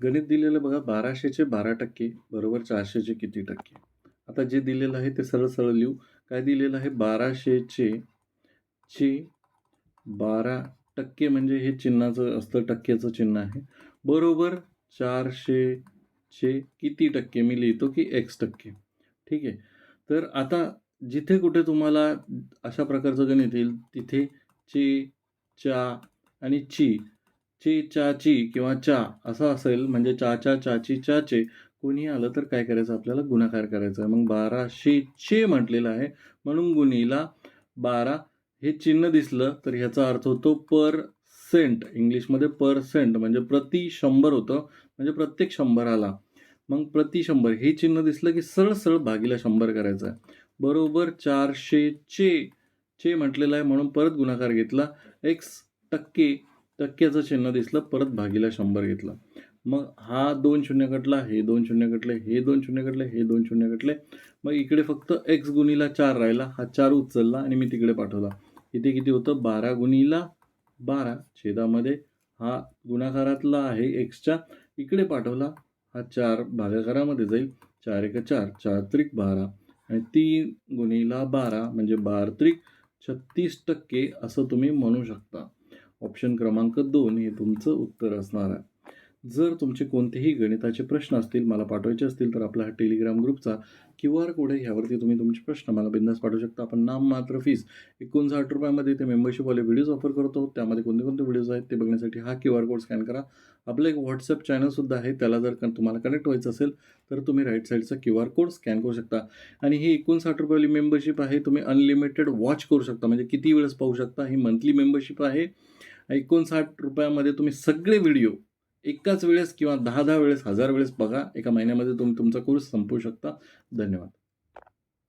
गणित दिलेलं बघा बाराशेचे बारा टक्के बरोबर चारशेचे किती टक्के. आता जे दिलेलं आहे ते सरळ सरळ लिहू. काय दिलेलं आहे? बाराशेचे चे बारा टक्के म्हणजे हे चिन्हाचं असतं टक्क्याचं चिन्ह आहे. बरोबर चारशेचे किती टक्के? मी लिहितो की एक्स टक्के. ठीक आहे? तर आता जिथे कुठे तुम्हाला अशा प्रकारचं गणित येईल तिथे चे चा आणि ची चे चाची किंवा चा असं असेल म्हणजे चाचा चाची चाचे कोणी आलं तर काय करायचं? आपल्याला गुणाकार करायचा आहे. मग बाराशे चे म्हटलेलं आहे. म्हणून गुणीला बारा हे चिन्ह दिसलं तर ह्याचा अर्थ होतो पर सेंट इंग्लिशमध्ये पर सेंट म्हणजे प्रति शंभर होतं. म्हणजे प्रत्येक शंभराला मग प्रति शंभर हे चिन्ह दिसलं की सरळ सरळ भागीला शंभर करायचं आहे. बरोबर चारशेचे चे म्हटलेलं आहे म्हणून परत गुणाकार घेतला. एक्स टक्के टक्क्याचं चिन्ह दिसलं परत भागीला शंभर घेतला. मग हा दोन शून्य कटला हे दोन शून्य कटले हे दोन शून्य कटले हे दोन शून्य कटले. मग इकडे फक्त एक्स गुणीला चार राहिला हा चार उचलला आणि मी तिकडे पाठवला. इथे किती होतं? बारा गुणीला बारा छेदामध्ये हा गुणाकारातला आहे एक्सच्या इकडे पाठवला हा चार भागाकारामध्ये जाईल. चार एक चार चार त्रिक बारा. आणि तीन गुणीला बारा म्हणजे बार त्रिक छत्तीस टक्के असं तुम्ही म्हणू शकता. ऑप्शन क्रमांक दोन हे तुमचं उत्तर असणार आहे. जर तुमचे कोणतेही गणिताचे प्रश्न असतील मला पाठवायचे असतील तर आपला हा टेलिग्राम ग्रुपचा क्यू आर कोड आहे. ह्यावरती तुम्ही तुमचे प्रश्न मला बिंदास पाठवू शकता. आपण नाम मात्र फीस एकोणसाठ रुपयामध्ये ते मेंबरशिपवाले व्हिडिओज ऑफर करतो. त्यामध्ये कोणते कोणते व्हिडिओज आहेत ते बघण्यासाठी हा क्यू आर कोड स्कॅन करा. आपलं एक व्हॉट्सअप चॅनलसुद्धा आहे. त्याला जर तुम्हाला कनेक्ट व्हायचं असेल तर तुम्ही राईट साईडचा क्यू आर कोड स्कॅन करू शकता. आणि ही एकोणसाठ रुपयाली मेंबरशिप आहे. तुम्ही अनलिमिटेड वॉच करू शकता. म्हणजे किती वेळेस पाहू शकता. ही मंथली मेंबरशिप आहे. एकोणसाठ रुपयामध्ये तुम्ही सगळे व्हिडिओ एकाच वेळेस किंवा दहा दहा वेळेस हजार वेळेस बघा. एका महिन्यामध्ये तुम्ही तुमचा कोर्स संपवू शकता. धन्यवाद.